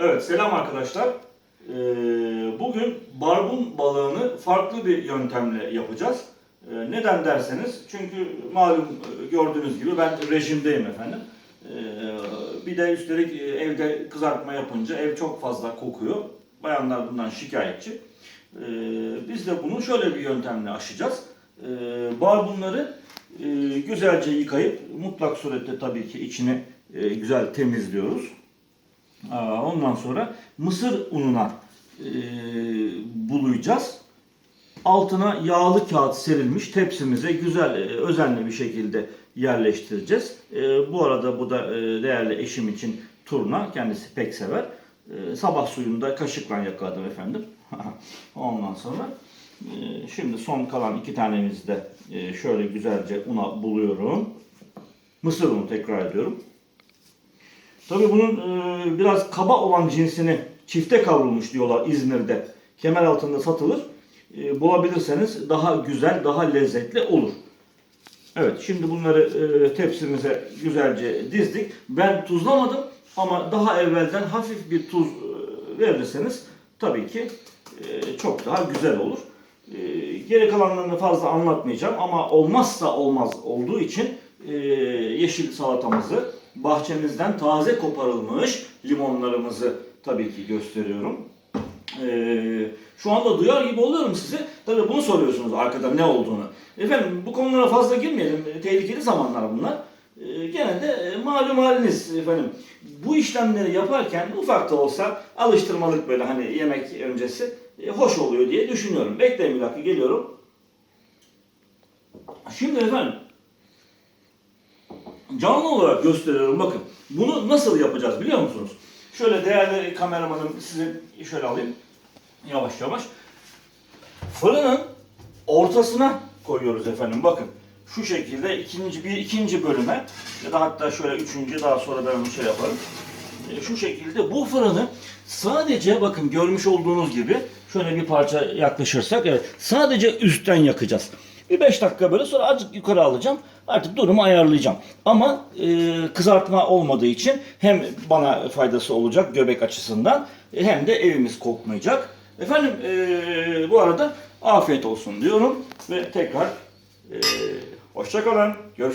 Evet, selam arkadaşlar. Ee, bugün barbun balığını farklı bir yöntemle yapacağız. Ee, neden derseniz, çünkü malum e, gördüğünüz gibi ben rejimdeyim efendim. Ee, bir de üstelik e, evde kızartma yapınca ev çok fazla kokuyor. Bayanlar bundan şikayetçi. Biz de bunu şöyle bir yöntemle aşacağız. Barbunları e, güzelce yıkayıp mutlak surette tabii ki içini güzel temizliyoruz. Ondan sonra mısır ununa e, bulayacağız. Altına yağlı kağıt serilmiş tepsimize güzel, e, özenli bir şekilde yerleştireceğiz. E, bu arada bu da değerli eşim için turna, kendisi pek sever. Sabah suyunda kaşıkla yakaladım efendim. Ondan sonra şimdi son kalan iki tanemizi de şöyle güzelce una buluyorum. Mısır unu tekrar ediyorum. Tabii bunun e, biraz kaba olan cinsini çifte kavrulmuş diyorlar İzmir'de. Kemer altında satılır. E, bulabilirseniz daha güzel, daha lezzetli olur. Evet, şimdi bunları e, tepsimize güzelce dizdik. Ben tuzlamadım ama daha evvelden hafif bir tuz e, verirseniz tabii ki e, çok daha güzel olur. E, geri kalanlarını fazla anlatmayacağım ama olmazsa olmaz olduğu için e, yeşil salatamızı, bahçemizden taze koparılmış limonlarımızı tabii ki gösteriyorum. Ee, şu anda duyar gibi oluyorum size. Tabii bunu soruyorsunuz arkada ne olduğunu. Efendim bu konulara fazla girmeyelim. E, Tehlikeli zamanlar bunlar. Ee, gene e, malum haliniz efendim. Bu işlemleri yaparken ufak da olsa alıştırmalık böyle hani yemek öncesi e, hoş oluyor diye düşünüyorum. Bekleyin bir dakika geliyorum. Şimdi efendim canlı olarak gösteriyorum bakın. Bunu nasıl yapacağız biliyor musunuz? Şöyle değerli kameramanım sizi şöyle alayım. Yavaş yavaş. Fırının ortasına koyuyoruz efendim bakın. Şu şekilde ikinci bir ikinci bölüme ya da hatta şöyle üçüncü daha sonra ben onu şey yaparım. E, Şu şekilde bu fırını sadece bakın görmüş olduğunuz gibi şöyle bir parça yaklaşırsak evet sadece üstten yakacağız. Bir 5 dakika böyle sonra azıcık yukarı alacağım. Artık durumu ayarlayacağım. Ama e, kızartma olmadığı için hem bana faydası olacak göbek açısından e, hem de evimiz kokmayacak. Efendim e, bu arada afiyet olsun diyorum ve tekrar e, hoşçakalın. Görüşürüz.